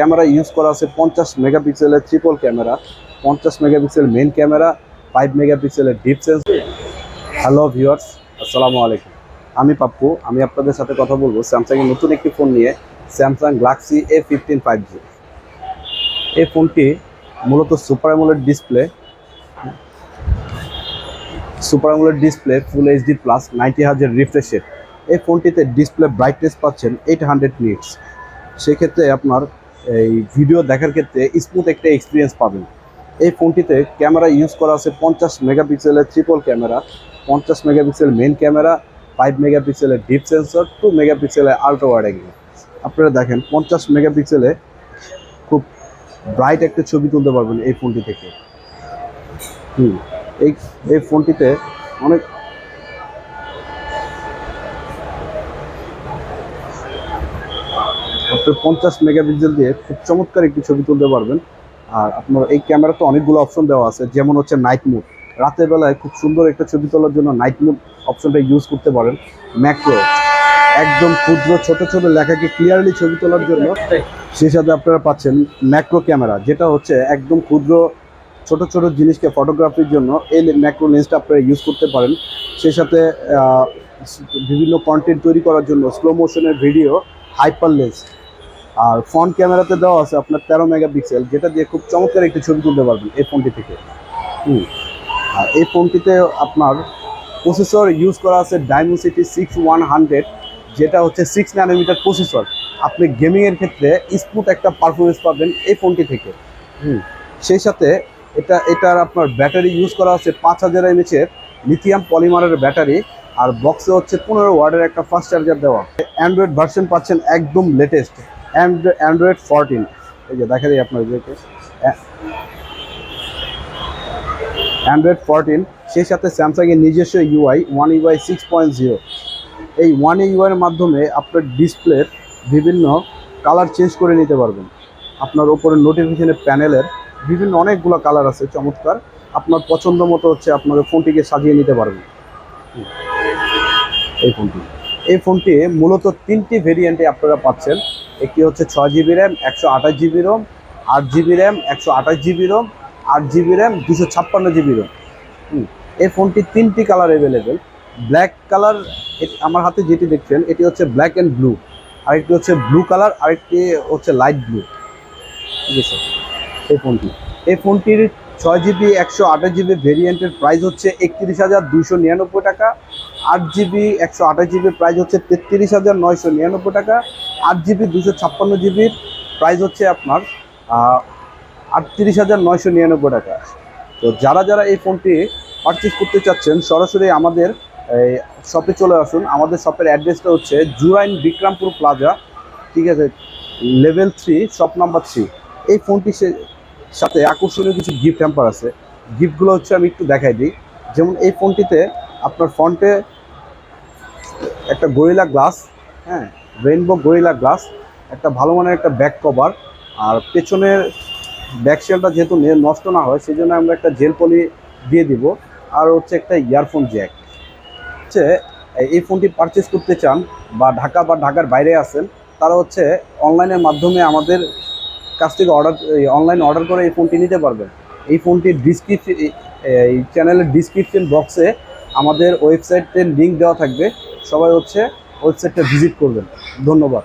Camera use করা আছে পঞ্চাশ মেগাপিক্সেলের ট্রিপল ক্যামেরা, পঞ্চাশ মেগাপিক্সেল মেন ক্যামেরা ফাইভ মেগাপিক্সেলের ডিপ সেন্স হ্যালো ভিউয়ার্স আসসালামু আলাইকুম। আমি পাপ্পু, আমি আপনাদের সাথে কথা বলব স্যামসাংয়ের নতুন একটি ফোন নিয়ে, Samsung Galaxy A fifteen five G এই ফোনটি মূলত super AMOLED display super AMOLED display full HD plus ninety হাজার রিফ্রেশের এই ফোনটিতে ডিসপ্লে ব্রাইটনেস পাচ্ছেন এইট হান্ড্রেড নিটস সেক্ষেত্রে আপনার এই ভিডিও দেখার ক্ষেত্রে স্মুথ একটা এক্সপিরিয়েন্স পাবেন। এই ফোনটিতে ক্যামেরা ইউজ করা আছে পঞ্চাশ মেগাপিক্সেলের ট্রিপল ক্যামেরা পঞ্চাশ মেগাপিক্সেল মেন ক্যামেরা ফাইভ মেগাপিক্সেলের ডিপ সেন্সর টু মেগাপিক্সেলের আলট্রা ওয়াইড অ্যাঙ্গেল আপনারা দেখেন, পঞ্চাশ মেগাপিক্সেলে খুব ব্রাইট একটা ছবি তুলতে পারবেন এই ফোনটি থেকে। হুম, এই এই ফোনটিতে অনেক আপনি পঞ্চাশ মেগাপিক্সেল দিয়ে খুব চমৎকার একটি ছবি তুলতে পারবেন। আর আপনার এই ক্যামেরাতে অনেকগুলো অপশন দেওয়া আছে, যেমন হচ্ছে নাইট মোড রাতের বেলায় খুব সুন্দর একটা ছবি তোলার জন্য নাইট মোড অপশনটা ইউজ করতে পারেন। ম্যাক্রো একদম ক্ষুদ্র, ছোট ছোট লেখাকে ক্লিয়ারলি ছবি তোলার জন্য সেই সাথে আপনারা পাচ্ছেন ম্যাক্রো ক্যামেরা, যেটা হচ্ছে একদম ক্ষুদ্র, ছোট ছোট জিনিসকে ফটোগ্রাফির জন্য এই ম্যাক্রো লেন্সটা আপনারা ইউজ করতে পারেন। সেই সাথে বিভিন্ন কন্টেন্ট তৈরি করার জন্য স্লো মোশনের ভিডিও হাইপার লেন্স আর ফ্রন্ট ক্যামেরাতে দেওয়া আছে আপনার তেরো মেগাপিক্সেল, যেটা দিয়ে খুব চমৎকার একটি ছবি তুলতে পারবেন এই ফোনটি থেকে। হুম। আর এই ফোনটিতে আপনার প্রসেসর ইউজ করা আছে ডাইমোসিটি সিক্স ওয়ান হান্ড্রেড যেটা হচ্ছে সিক্স ন্যানোমিটার প্রসেসর আপনি গেমিংয়ের ক্ষেত্রে স্মুথ একটা পারফরমেন্স পাবেন এই ফোনটি থেকে। হুম। সেই সাথে এটা, এটার আপনার ব্যাটারি ইউজ করা আছে পাঁচ হাজার এমএচের লিথিয়াম পলিমারের ব্যাটারি আর বক্সে হচ্ছে পনেরো ওয়ার্ডের একটা ফাস্ট চার্জার দেওয়া। অ্যান্ড্রয়েড ভার্সন পাচ্ছেন একদম লেটেস্ট অ্যান্ড্রয়েড ফোরটিন এই যে দেখা যায় আপনাদেরকে অ্যান্ড্রয়েড ফোরটিন সেই সাথে স্যামসাংয়ের নিজস্ব UI One UI six point zero এই ওয়ান ইউআইয়ের মাধ্যমে আপনার ডিসপ্লের বিভিন্ন কালার চেঞ্জ করে নিতে পারবেন। আপনার ওপরে নোটিফিকেশনের প্যানেলের বিভিন্ন অনেকগুলো কালার আছে, চমৎকার। আপনার পছন্দ মতো হচ্ছে আপনার ফোনটিকে সাজিয়ে নিতে পারবেন। এই ফোনটি। এই ফোনটি মূলত তিনটি ভেরিয়েন্টে আপনারা পাচ্ছেন। একটি হচ্ছে ছয় জিবি র্যাম একশো আঠাশ জিবি রোম আট জিবি র্যাম একশো আঠাশ জিবি রোম আট জিবি র্যাম দুশো ছাপ্পান্ন জিবি রোম হুম। এই ফোনটি তিনটি কালার অ্যাভেলেবেল ব্ল্যাক কালার আমার হাতে যেটি দেখছেন, এটি হচ্ছে ব্ল্যাক অ্যান্ড ব্লু আরেকটি হচ্ছে ব্লু কালার আরেকটি হচ্ছে লাইট ব্লু ঠিক আছে এই ফোনটি। এই ফোনটির ছয় জিবি, একশো আঠাশ জিবি ভেরিয়েন্টের প্রাইস হচ্ছে একত্রিশ হাজার দুশো নিরানব্বই টাকা। আট জিবি, একশো আঠাশ জিবির প্রাইস হচ্ছে তেত্রিশ হাজার নয়শো নিরানব্বই টাকা। আট জিবি দুশো ছাপ্পান্ন জিবির প্রাইস হচ্ছে আপনার আটত্রিশ হাজার নয়শো নিরানব্বই টাকা। তো যারা যারা এই ফোনটি পারচেস করতে চাচ্ছেন, সরাসরি আমাদের এই শপে চলে আসুন। আমাদের শপের অ্যাড্রেসটা হচ্ছে জুরাইন বিক্রামপুর প্লাজা ঠিক আছে? Level three shop number three এই ফোনটি সে- সাথে আকর্ষণীয় কিছু গিফট হ্যাম্পার আছে। গিফটগুলো হচ্ছে আমি একটু দেখাই দিই। যেমন এই ফোনটিতে আপনার ফ্রন্টে একটা গরিলা গ্লাস হ্যাঁ রেইনবো গরিলা গ্লাস একটা ভালো মানের একটা ব্যাক কভার আর পেছনের ব্যাক শেলটা যেহেতু নষ্ট না হয় সেই জন্য আমরা একটা জেল পলি দিয়ে দিব। আর হচ্ছে একটা ইয়ারফোন জ্যাক হচ্ছে এই ফোনটি পারচেস করতে চান বা ঢাকা বা ঢাকার বাইরে আছেন, তারা হচ্ছে অনলাইনের মাধ্যমে আমাদের কাছ থেকে অর্ডার অনলাইন অর্ডার করে এই ফোনটি নিতে পারবেন। এই ফোনটির ডিসক্রিপশন এই চ্যানেলের ডিসক্রিপশন বক্সে আমাদের ওয়েবসাইটের লিঙ্ক দেওয়া থাকবে। সবাই হচ্ছে ওয়েবসাইটটা ভিজিট করবেন। ধন্যবাদ।